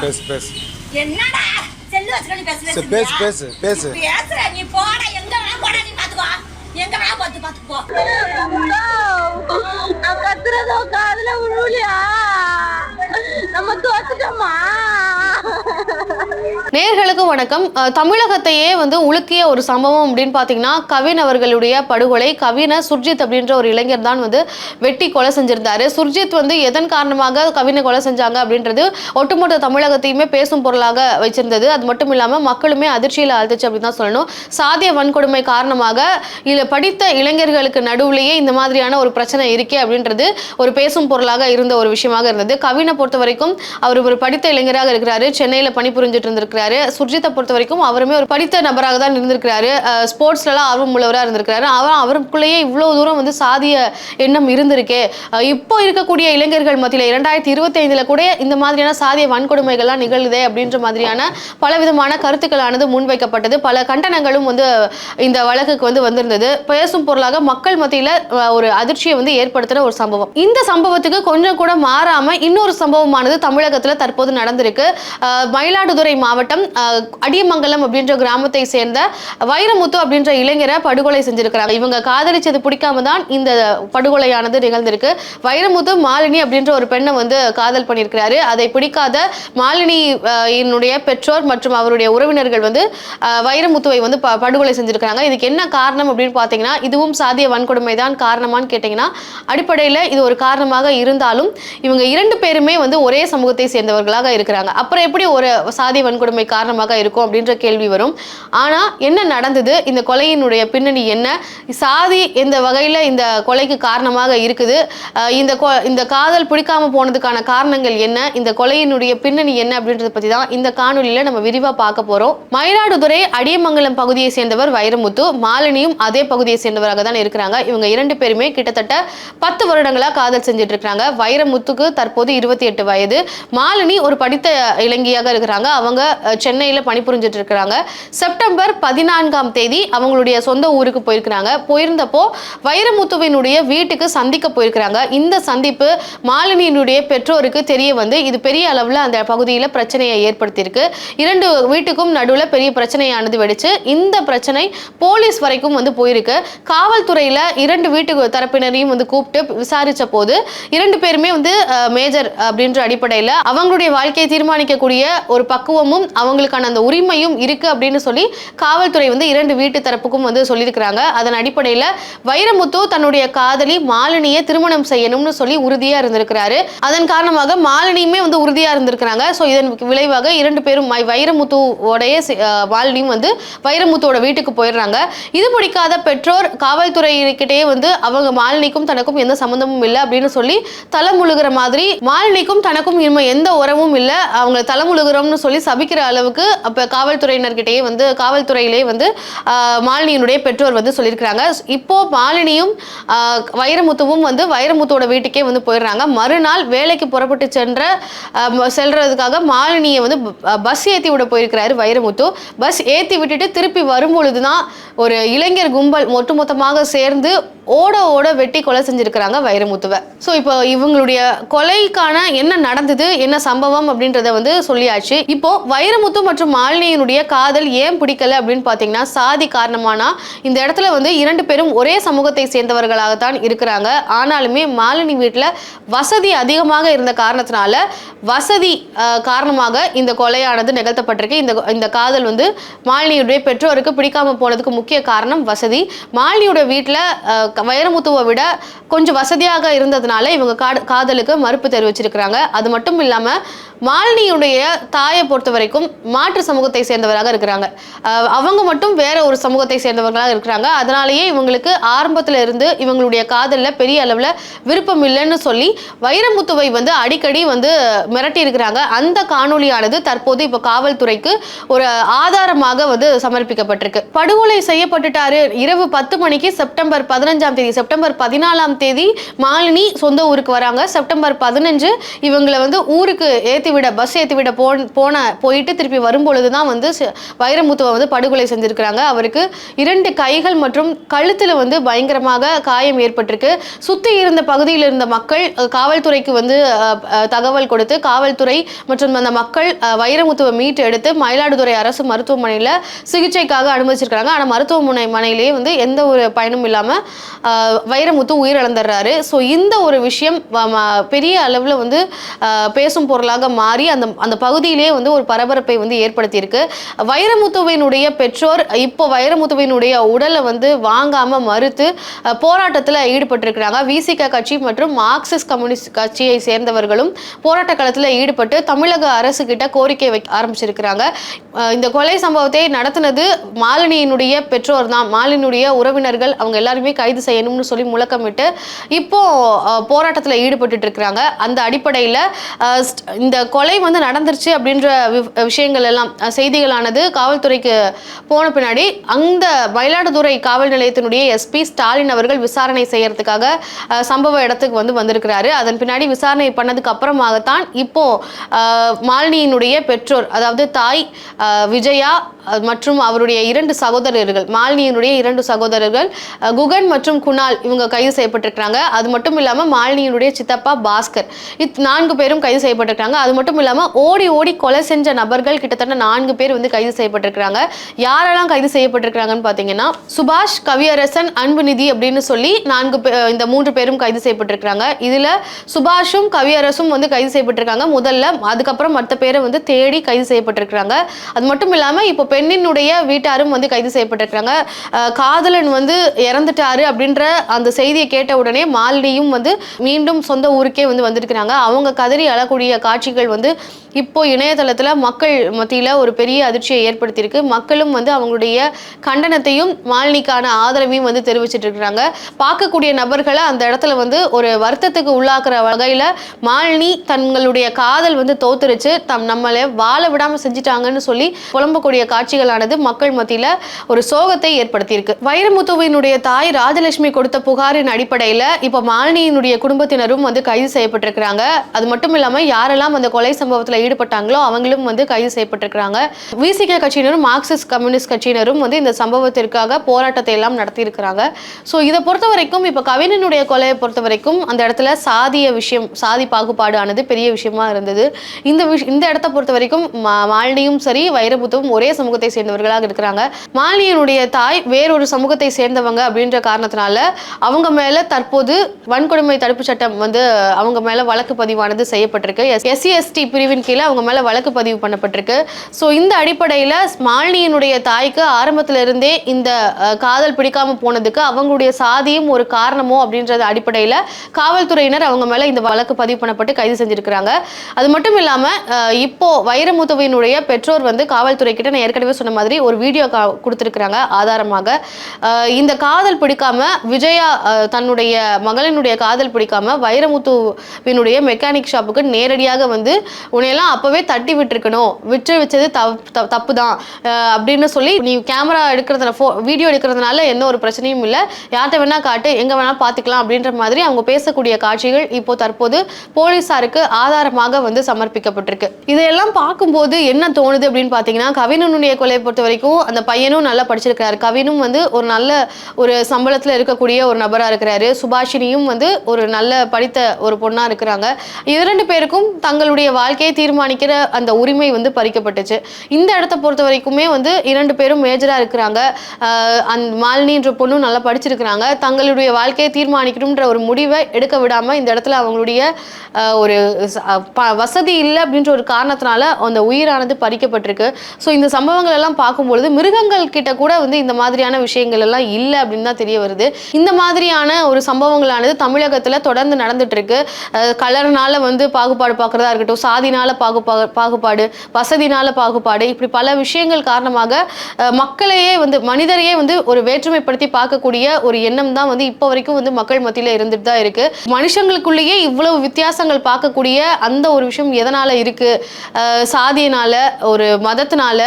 பேசு பேசு. என்னடா? செல்லு வச்சுக்கணும் பேசு சரி, பேசு பேசு. பேசு பேசுற நீ போட எங்க வேணா போட நீ பாத்துக்கோ எங்க வேணா பார்த்து பாத்துக்கோ நான் கத்துறதோ காதுல விழுவலையா நம்ம தோத்துட்டோமா? நேர்களுக்கு வணக்கம். தமிழகத்தையே வந்து உலுக்கிய ஒரு சம்பவம் அப்படின்னு பார்த்தீங்கன்னா கவின் அவர்களுடைய படுகொலை கவினை சுர்ஜித் அப்படின்ற ஒரு இளைஞர் தான் வந்து வெட்டி கொலை செஞ்சிருந்தாரு. சுர்ஜித் வந்து எதன் காரணமாக கவினை கொலை செஞ்சாங்க அப்படின்றது ஒட்டுமொத்த தமிழகத்தையுமே பேசும் பொருளாக வச்சிருந்தது. அது மட்டும் இல்லாமல் மக்களுமே அதிர்ச்சியில் ஆழ்த்துச்சு அப்படின்னு தான் சொல்லணும். சாதிய வன்கொடுமை காரணமாக இதில் படித்த இளைஞர்களுக்கு நடுவுலேயே இந்த மாதிரியான ஒரு பிரச்சனை இருக்கே அப்படின்றது ஒரு பேசும் பொருளாக இருந்த ஒரு விஷயமாக இருந்தது. கவினை பொறுத்த வரைக்கும் அவர் ஒரு படித்த இளைஞராக இருக்கிறாரு. சென்னையில் பணிபுரிஞ்சிட்டு இருந்திருக்கிறாரு. சுர்ஜித்தை பொறுத்த வரைக்கும் அவருமே ஒரு படித்த நபராக தான் இருந்திருக்கிறாரு. அஹ் ஸ்போர்ட்ஸ்லலாம் ஆர்வம் உள்ளவராக இருந்திருக்கிறாரு. அவர் அவருக்குள்ளேயே இவ்வளோ தூரம் வந்து சாதிய எண்ணம் இருந்திருக்கே. இப்போ இருக்கக்கூடிய இளைஞர்கள் மத்தியில் இரண்டாயிரத்தி இருபத்தி ஐந்தில் கூட இந்த மாதிரியான சாதிய வன்கொடுமைகள்லாம் நிகழுதே அப்படின்ற மாதிரியான பலவிதமான கருத்துக்களானது முன்வைக்கப்பட்டது. பல கண்டனங்களும் வந்து இந்த வழக்குக்கு வந்து வந்திருந்தது. பேசும் பொருளாக மக்கள் மத்தியில் ஒரு அதிர்ச்சியை வந்து ஏற்படுத்தின ஒரு சம்பவம். இந்த சம்பவத்துக்கு கொஞ்சம் கூட மாறாம இன்னொரு சம்பவமானது தமிழகத்தில் தற்போது நடந்திருக்கு. மயிலாடுதுறை மாவட்ட மாவட்டம் அடியமங்கலம் அப்படின்ற கிராமத்தை சேர்ந்த வைரமுத்து அப்படின்ற இளைஞரை படுகொலை செஞ்சிருக்கிறாங்க. இவங்க காதலிச்சது பிடிக்காம தான் இந்த படுகொலையானது நிகழ்ந்திருக்கு. வைரமுத்து மாலினி அப்படின்ற ஒரு பெண்ணை வந்து காதல் பண்ணியிருக்கிறாரு. அதை பிடிக்காத மாலினி என்னுடைய பெற்றோர் மற்றும் அவருடைய உறவினர்கள் வந்து வைரமுத்துவை வந்து ப- படுகொலை செஞ்சிருக்கிறாங்க. இதுக்கு என்ன காரணம் அப்படின்னு பார்த்தீங்கன்னா இதுவும் சாதிய வன்கொடுமை தான் காரணமான்னு கேட்டிங்கன்னா அடிப்படையில் இது ஒரு காரணமாக இருந்தாலும் இவங்க இரண்டு பேருமே வந்து ஒரே சமூகத்தை சேர்ந்தவர்களாக இருக்கிறாங்க. அப்புறம் எப்படி ஒரு சாதி வன்கொடுமை காரணமாக இருக்கும் அப்படின்ற கேள்வி வரும். ஆனால் என்ன நடந்தது? இந்த கொலையினுடைய பின்னணி என்ன? சாதி எந்த வகையில் இந்த கொலைக்கு காரணமாக இருக்குது? இந்த கொ- இந்த காதல் பிடிக்காம போனதுக்கான காரணங்கள் என்ன? இந்த கொலையினுடைய பின்னணி என்ன அப்படின்றத பற்றி தான் இந்த காணொலியில் நம்ம விரிவாக பார்க்க போகிறோம் மயிலாடுதுறை அடியமங்கலம் பகுதியை சேர்ந்தவர் வைரமுத்து மாலினியும் அதே பகுதியை சேர்ந்தவராக தான் இருக்கிறாங்க. இவங்க இரண்டு பேருமே கிட்டத்தட்ட பத்து வருடங்களா காதல் செஞ்சுட்டு இருக்கிறாங்க வைரமுத்துக்கு தற்போது இருபத்தி எட்டு வயது. மாலினி ஒரு படித்த இளைஞியாக இருக்கிறாங்க. அவங்க சென்னையில் பணிபுரிஞ்சிட்டு இருக்கிறாங்க. செப்டம்பர் பதினான்காம் தேதி அவங்களுடைய சொந்த ஊருக்கு போயிருக்கிறாங்க. போயிருந்தப்போ வைரமுத்துவினுடைய வீட்டுக்கு சந்திக்க போயிருக்கிறாங்க. இந்த சந்திப்பு மாலினியினுடைய பெற்றோருக்கு தெரிய வந்து இது பெரிய அளவில் அந்த பகுதியில் பிரச்சனையை ஏற்படுத்தியிருக்கு. இரண்டு வீட்டுக்கும் நடுவில் பெரிய பிரச்சனையானது வெடிச்சு இந்த பிரச்சனை போலீஸ் வரைக்கும் வந்து போயிருக்கு. காவல்துறையில் இரண்டு வீட்டு தரப்பினரையும் வந்து கூப்பிட்டு விசாரித்த போது இரண்டு பேருமே வந்து மேஜர் அப்படின்ற அடிப்படையில் அவங்களுடைய வாழ்க்கையை தீர்மானிக்கக்கூடிய ஒரு பக்குவமும் அவங்களுக்கான அந்த உரிமையும் இருக்கு அப்படின்னு சொல்லி காவல்துறை வந்து இரண்டு வீட்டு தரப்புக்கும் வந்து சொல்லியிருக்கிறாங்க. அதன் அடிப்படையில் வைரமுத்து தன்னுடைய காதலி மாலினியை திருமணம் செய்யணும்னு சொல்லி உறுதியா இருந்திருக்கிறாரு. அதன் காரணமாக மாலினியுமே வந்து உறுதியா இருந்திருக்கிறாங்க. ஸோ இதன் விளைவாக இரண்டு பேரும் மை- வைரமுத்துவோடைய மாலினியும் வந்து வைரமுத்துவோட வீட்டுக்கு போயிடுறாங்க. இது பிடிக்காத பெற்றோர் காவல்துறையிட்டே வந்து அவங்க மாலினிக்கும் தனக்கும் எந்த சம்மந்தமும் இல்லை அப்படின்னு சொல்லி தலைமுழுகிற மாதிரி மாலினிக்கும் தனக்கும் இனிமே எந்த உறவும் இல்லை. அவங்க தலைமுழுகிறோம்னு சொல்லி சபிக்கிற அளவுக்கு அப்போ காவல்துறையினர்கிட்டயே வந்து காவல்துறையிலே வந்து மாலினியினுடைய பெற்றோர் வந்து சொல்லியிருக்கிறாங்க. இப்போ மாலினியும் வைரமுத்துவும் வந்து வைரமுத்துவோட வீட்டுக்கே வந்து போயிடுறாங்க. மறுநாள் வேலைக்கு புறப்பட்டு சென்ற செல்றதுக்காக மாலினியை வந்து பஸ் ஏற்றி விட போயிருக்கிறாரு வைரமுத்து. பஸ் ஏற்றி விட்டுட்டு திருப்பி வரும்பொழுது தான் ஒரு இளைஞர் கும்பல் ஒட்டுமொத்தமாக சேர்ந்து ஓட ஓட வெட்டி கொலை செஞ்சுருக்கிறாங்க வைரமுத்துவை. ஸோ இப்போ இவங்களுடைய கொலைக்கான என்ன நடந்தது என்ன சம்பவம் அப்படின்றத வந்து சொல்லியாச்சு. இப்போ வைரமுத்து மற்றும் மாலினியினுடைய காதல் ஏன் பிடிக்கல அப்படின்னு பார்த்தீங்கன்னா சாதி காரணமானா இந்த இடத்துல வந்து இரண்டு பேரும் ஒரே சமூகத்தை சேர்ந்தவர்களாகத்தான் இருக்கிறாங்க. ஆனாலுமே மாலினி வீட்டில் வசதி அதிகமாக இருந்த காரணத்தினால வசதி காரணமாக இந்த கொலையானது நிகழ்த்தப்பட்டிருக்கு. இந்த இந்த காதல் வந்து மாலினியுடைய பெற்றோருக்கு பிடிக்காம போனதுக்கு முக்கிய காரணம் வசதி. மாலினியோட வீட்டில் வைரமுத்துவை விட கொஞ்சம் வசதியாக இருந்ததுனால இவங்க காடு காதலுக்கு மறுப்பு தெரிவிச்சிருக்கிறாங்க. அது மட்டும் இல்லாமல் மாலினியுடைய தாயை பொறுத்த வரைக்கும் மாற்று சமூகத்தை சேர்ந்தவராக இருக்கிறாங்க. அவங்க மட்டும் வேற ஒரு சமூகத்தை சேர்ந்தவர்களாக இருக்கிறாங்க. அதனாலேயே இவங்களுக்கு ஆரம்பத்துல இருந்து இவங்களுடைய காதலில் பெரிய அளவில் விருப்பம் இல்லைன்னு சொல்லி வைரமுத்துவை வந்து அடிக்கடி வந்து மிரட்டி இருக்கிறாங்க. அந்த காணொலியானது தற்போது இப்போ காவல்துறைக்கு ஒரு ஆதாரமாக வந்து சமர்ப்பிக்கப்பட்டிருக்கு. படுகொலை செய்யப்பட்டுட்டாரு. இரவு பத்து மணிக்கு செப்டம்பர் பதினஞ்சாம் தேதி செப்டம்பர் பதினாலாம் தேதி மாலினி சொந்த ஊருக்கு வராங்க. செப்டம்பர் பதினஞ்சு இவங்களை வந்து ஊருக்கு ஏற்றி விட பஸ் ஏற்றி விட போன போன போயிட்டு போயிட்டு திருப்பி வரும்பொழுது தான் வந்து வைரமுத்துவை வந்து படுகொலை செஞ்சிருக்கிறாங்க. அவருக்கு இரண்டு கைகள் மற்றும் கழுத்தில் வந்து பயங்கரமாக காயம் ஏற்பட்டிருக்கு. சுற்றி இருந்த பகுதியில் இருந்த மக்கள் காவல்துறைக்கு வந்து தகவல் கொடுத்து காவல்துறை மற்றும் அந்த மக்கள் வைரமுத்துவை மீட்டு எடுத்து மயிலாடுதுறை அரசு மருத்துவமனையில் சிகிச்சைக்காக அனுமதிச்சிருக்கிறாங்க. ஆனால் மருத்துவமனை மனையிலேயே வந்து எந்த ஒரு பயனும் இல்லாமல் வைரமுத்து உயிரிழந்துடுறாரு. ஸோ இந்த ஒரு விஷயம் பெரிய அளவில் வந்து பேசும் பொருளாக மாறி அந்த அந்த பகுதியிலே வந்து ஒரு பரபர பரபரப்பை வந்து ஏற்படுத்தியிருக்கு. வைரமுத்துவினுடைய பெற்றோர் இப்போ வைரமுத்துவினுடைய உடலை வந்து வாங்காம மறுத்து போராட்டத்தில் ஈடுபட்டிருக்கிறாங்க. விசிக கட்சி மற்றும் மார்க்சிஸ்ட் கம்யூனிஸ்ட் கட்சியை சேர்ந்தவர்களும் போராட்ட களத்தில் ஈடுபட்டு தமிழக அரசு கிட்ட கோரிக்கை வைக்க ஆரம்பிச்சிருக்கிறாங்க. இந்த கொலை சம்பவத்தை நடத்தினது மாலினியினுடைய பெற்றோர் தான். மாலினியுடைய உறவினர்கள் அவங்க எல்லாருமே கைது செய்யணும்னு சொல்லி முழக்கமிட்டு இப்போ போராட்டத்தில் ஈடுபட்டுட்டு இருக்கிறாங்க. அந்த அடிப்படையில் இந்த கொலை வந்து நடந்துருச்சு அப்படின்ற விஷயங்கள் எல்லாம் செய்திகளானது காவல்துறைக்கு போன பின்னாடி அந்த மயிலாடுதுறை காவல் நிலையத்தினுடைய எஸ்பி ஸ்டாலின் அவர்கள் விசாரணை செய்யறதுக்காக சம்பவ இடத்துக்கு வந்து வந்திருக்கிறாரு. அதன் பின்னாடி விசாரணை பண்ணதுக்கு அப்புறமாகத்தான் இப்போ மாலினியினுடைய பெற்றோர் அதாவது தாய் விஜயா மற்றும் அவருடைய இரண்டு சகோதரர்கள் மாலினியினுடைய இரண்டு சகோதரர்கள் குகன் மற்றும் குணால் இவங்க கைது செய்யப்பட்டிருக்கிறாங்க. அது மட்டும் இல்லாமல் மாலினியினுடைய சித்தப்பா பாஸ்கர் இத் நான்கு பேரும் கைது செய்யப்பட்டிருக்காங்க அது மட்டும் இல்லாமல் ஓடி ஓடி கொலை செஞ்ச நபர் நபர்கள் கிட்டத்தட்ட நான்கு பேர் வந்து கைது செய்யப்பட்டிருக்கிறாங்க. யாரெல்லாம் கைது செய்யப்பட்டிருக்கிறாங்கன்னு பார்த்தீங்கன்னா சுபாஷ் கவியரசன் அன்புநிதி அப்படின்னு சொல்லி நான்கு இந்த மூன்று பேரும் கைது செய்யப்பட்டிருக்கிறாங்க. இதில் சுபாஷும் கவியரசும் வந்து கைது செய்யப்பட்டிருக்காங்க. முதல்ல அதுக்கப்புறம் மற்ற பேரை வந்து தேடி கைது செய்யப்பட்டிருக்கிறாங்க. அது மட்டும் இல்லாமல் இப்போ பெண்ணினுடைய வீட்டாரும் வந்து கைது செய்யப்பட்டிருக்கிறாங்க. காதலன் வந்து இறந்துட்டாரு அப்படின்ற அந்த செய்தியை கேட்ட உடனே மாலினியும் வந்து மீண்டும் சொந்த ஊருக்கே வந்து வந்திருக்கிறாங்க. அவங்க கதறி அழக்கூடிய காட்சிகள் வந்து இப்போ இணையதளத்தில் மக்கள் மத்தியில் ஒரு பெரிய அதிர்ச்சியை ஏற்படுத்தியிருக்கு. மக்களும் வந்து அவங்களுடைய கண்டனத்தையும் மாலினிக்கான ஆதரவையும் வந்து தெரிவிச்சிட்டு இருக்கிறாங்க. பார்க்கக்கூடிய நபர்களை அந்த இடத்துல வந்து ஒரு வருத்தத்துக்கு உள்ளாக்குற வகையில் மாலினி தங்களுடைய காதல் வந்து தோத்துருச்சு. தம் நம்மளை வாழ விடாமல் செஞ்சிட்டாங்கன்னு சொல்லி புலம்பக்கூடிய காட்சிகளானது மக்கள் மத்தியில் ஒரு சோகத்தை ஏற்படுத்தியிருக்கு. வைரமுத்துவினுடைய தாய் ராஜலட்சுமி கொடுத்த புகாரின் அடிப்படையில் இப்போ மாலினியினுடைய குடும்பத்தினரும் வந்து கைது செய்யப்பட்டிருக்கிறாங்க. அது மட்டும் இல்லாமல் யாரெல்லாம் அந்த கொலை சம்பவத்தில் ஈடுபட்டாங்களோ அவங்களும் வந்து கைது செய்யப்பட்டிருக்கிறாங்க. விசிகே கட்சியினரும் மார்க்சிஸ்ட் கம்யூனிஸ்ட் கட்சியினரும் வந்து இந்த சம்பவத்திற்காக போராட்டத்தை எல்லாம் நடத்தியிருக்கிறாங்க. ஸோ இதை பொறுத்த வரைக்கும் இப்போ கவினனுடைய கொலையை பொறுத்த வரைக்கும் அந்த இடத்துல சாதிய விஷயம் சாதி பாகுபாடு ஆனது பெரிய விஷயமா இருந்தது. இந்த விஷ் இந்த இடத்த பொறுத்த வரைக்கும் மா- மாலினியும் சரி வைரபுத்தும் ஒரே சமூகத்தை சேர்ந்தவர்களாக இருக்கிறாங்க. மாலினியினுடைய தாய் வேறொரு சமூகத்தை சேர்ந்தவங்க அப்படின்ற காரணத்தினால அவங்க மேல தற்போது வன்கொடுமை தடுப்பு சட்டம் வந்து அவங்க மேல வழக்கு பதிவானது செய்யப்பட்டிருக்கு. எஸ்சி எஸ்டி பிரிவின் கீழே அவங்க மேல வழக்கு பதிவு பண்ணப்பட்டிருக்கு ஸோ இந்த அடிப்படையில் மாலினியினுடைய தாய்க்கு ஆரம்பத்தில் இருந்தே இந்த காதல் பிடிக்காமல் போனதுக்கு அவங்களுடைய சாதியும் ஒரு காரணமோ அப்படின்றது அடிப்படையில் காவல்துறையினர் அவங்க மேலே இந்த வழக்கு பதிவு பண்ணப்பட்டு கைது செஞ்சிருக்கிறாங்க. அது மட்டும் இல்லாமல் இப்போ வைரமுத்துவினுடைய பெற்றோர் வந்து காவல்துறை கிட்ட நான் ஏற்கனவே சொன்ன மாதிரி ஒரு வீடியோ கா கொடுத்துருக்குறாங்க ஆதாரமாக. இந்த காதல் பிடிக்காம விஜயா தன்னுடைய மகளினுடைய காதல் பிடிக்காம வைரமுத்துவினுடைய மெக்கானிக் ஷாப்புக்கு நேரடியாக வந்து உன்னையெல்லாம் அப்பவே தட்டி விட்டுருக்கணும். விட்டு வச்சது தப்பு தப்பு தான் அப்படின்னு சொல்லி நீ கேமரா எடுக்கிறதுல ஃபோ வீடியோ எடுக்கிறதுனால எந்த ஒரு பிரச்சனையும் இல்லை. யார்கிட்ட வேணால் காட்டு எங்கே வேணால் பார்த்துக்கலாம் அப்படின்ற மாதிரி அவங்க பேசக்கூடிய காட்சிகள் இப்போ தற்போது போலீசாருக்கு ஆதாரமாக வந்து சமர்ப்பிக்கப்பட்டிருக்கு. இதையெல்லாம் பார்க்கும்போது என்ன தோணுது அப்படின்னு பார்த்தீங்கன்னா கவினனுடைய கொலையை பொறுத்த வரைக்கும் அந்த பையனும் நல்லா படிச்சிருக்கிறாரு. கவினும் வந்து ஒரு நல்ல ஒரு சம்பளத்தில் இருக்கக்கூடிய ஒரு நபராக இருக்கிறாரு. சுபாஷினியும் வந்து ஒரு நல்ல படித்த ஒரு பொண்ணாக இருக்கிறாங்க. இரண்டு பேருக்கும் தங்களுடைய வாழ்க்கையை தீர்மானிக்கிற அந்த உரிமை வந்து பறிக்கப்பட்டுச்சு. இந்த இடத்த பொறுத்த வரைக்குமே வந்து இரண்டு பேரும் மேஜராக இருக்கிறாங்க. அந் அந்த மாலினின்ற பொண்ணும் நல்லா படிச்சிருக்கிறாங்க. தங்களுடைய வாழ்க்கையை தீர்மானிக்கணுன்ற ஒரு முடிவை எடுக்க விடாமல் இந்த இடத்துல அவங்களுடைய ஒரு ப- வசதி இல்லை அப்படின்ற ஒரு காரணத்தினால அந்த உயிரானது பறிக்கப்பட்டிருக்கு. ஸோ இந்த சம்பவங்கள் எல்லாம் பார்க்கும்பொழுது மிருகங்கள் கிட்ட கூட வந்து இந்த மாதிரியான விஷயங்கள் எல்லாம் இல்லை அப்படின்னு தான் தெரிய வருது. இந்த மாதிரியான ஒரு சம்பவங்களானது தமிழகத்தில் தொடர்ந்து நடந்துட்டு இருக்கு. கலர்னால வந்து பாகுபாடு பார்க்குறதா இருக்கட்டும் சாதினால பாகுபா பாகுபாடு வசதினால பாகுபாடு. இப்படி பல விஷயங்கள் காரணமாக மக்களையே வந்து மனிதரையே வந்து ஒரு வேற்றுமைப்படுத்தி பார்க்கக்கூடிய ஒரு எண்ணம் தான் வந்து இப்போ வரைக்கும் வந்து மக்கள் மத்தியில் இருந்துட்டு தான் இருக்கு. மனுஷங்களுக்குள்ளேயே இவ்வளவு வித்தியாசங்கள் பார்க்கக்கூடிய அந்த ஒரு விஷயம் எதனால இருக்கு? சாதியினால ஒரு மதத்தினால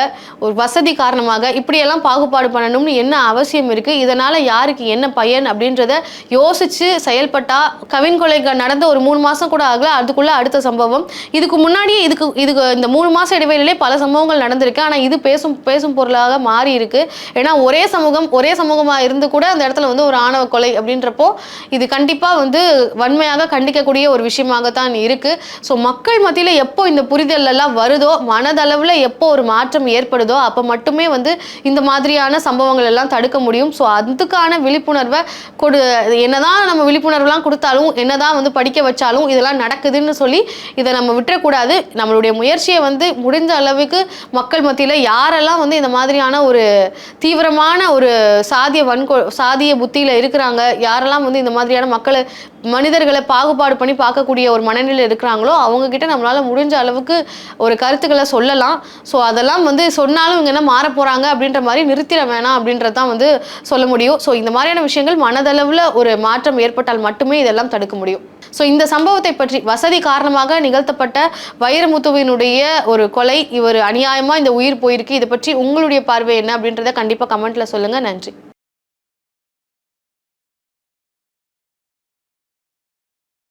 ஒரு வசதி காரணமாக இப்படியெல்லாம் பாகுபாடு பண்ணணும்னு என்ன அவசியம் இருக்குது இதனால் யாருக்கு என்ன பயன் அப்படின்றத யோசித்து செயல்பட்டா கவின் கொலை நடந்த ஒரு மூணு மாதம் கூட ஆகல அதுக்குள்ளே அடுத்த சம்பவம். இதுக்கு முன்னாடியே இதுக்கு இதுக்கு இந்த மூணு மாதம் இடைவெளியிலே பல சம்பவங்கள் நடந்திருக்கு. ஆனால் இது பேசும் பேசும் பொருளாக மாறி இருக்கு ஏன்னா ஒரே சமூகம் ஒரே சமூகமாக இருந்து கூட அந்த இடத்துல வந்து ஒரு ஆணவ கொலை அப்படின்றப்போ இது கண்டிப்பாக வந்து வன்மையாக கண்டிக்கக்கூடிய ஒரு விஷயமாகத்தான் இருக்கு. ஸோ மக்கள் மத்தியில் எப்போ இந்த புரிதல் எல்லாம் வருதோ மனதளவில் எப்போ ஒரு மாற்றம் ஏற்படுதோ அப்போ மட்டுமே வந்து இந்த மாதிரியான சம்பவங்கள் எல்லாம் தடுக்க முடியும். ஸோ அதுக்கான விழிப்புணர்வை கொடு என்னதான் நம்ம விழிப்புணர்வுலாம் கொடுத்தாலும் என்னதான் வந்து படிக்க வச்சாலும் இதெல்லாம் நடக்குதுன்னு சொல்லி இதை நம்ம விட்டுறக்கூடாது. நம்மளுடைய முயற்சியை வந்து முடிஞ்ச அளவுக்கு மக்கள் மத்தியில் யாரெல்லாம் வந்து இந்த மாதிரியான ஒரு தீவிரமான ஒரு சாதிய வன்கொ சாதிய புத்தியில் இருக்கிறாங்க யாரெல்லாம் வந்து இந்த மாதிரியான மக்களை மனிதர்களை பாகுபாடு பண்ணி பார்க்கக்கூடிய ஒரு மனநிலையில் இருக்கிறாங்களோ அவங்கக்கிட்ட நம்மளால் முடிஞ்ச அளவுக்கு ஒரு கருத்துக்களை சொல்லலாம். ஸோ அதெல்லாம் வந்து சொன்னாலும் இவங்க என்ன மாற போகிறாங்க அப்படின்ற மாதிரி நிறுத்திட வேணாம் அப்படின்றது தான் வந்து சொல்ல முடியும். ஸோ இந்த மாதிரியான விஷயங்கள் மனதளவில் ஒரு மாற்றம் ஏற்பட்டால் மட்டுமே இதெல்லாம் தடுக்க முடியும். ஸோ இந்த சம்பவத்தை பற்றி வசதி காரணமாக நிகழ்த்தப்பட்ட வைரமுத்துவினுடைய ஒரு கொலை இவர் அநியாயமாக இந்த உயிர் போயிருக்கு இதை பற்றி உங்களுடைய பார்வை என்ன அப்படின்றத கண்டிப்பாக கமெண்ட்டில் சொல்லுங்கள் நன்றி.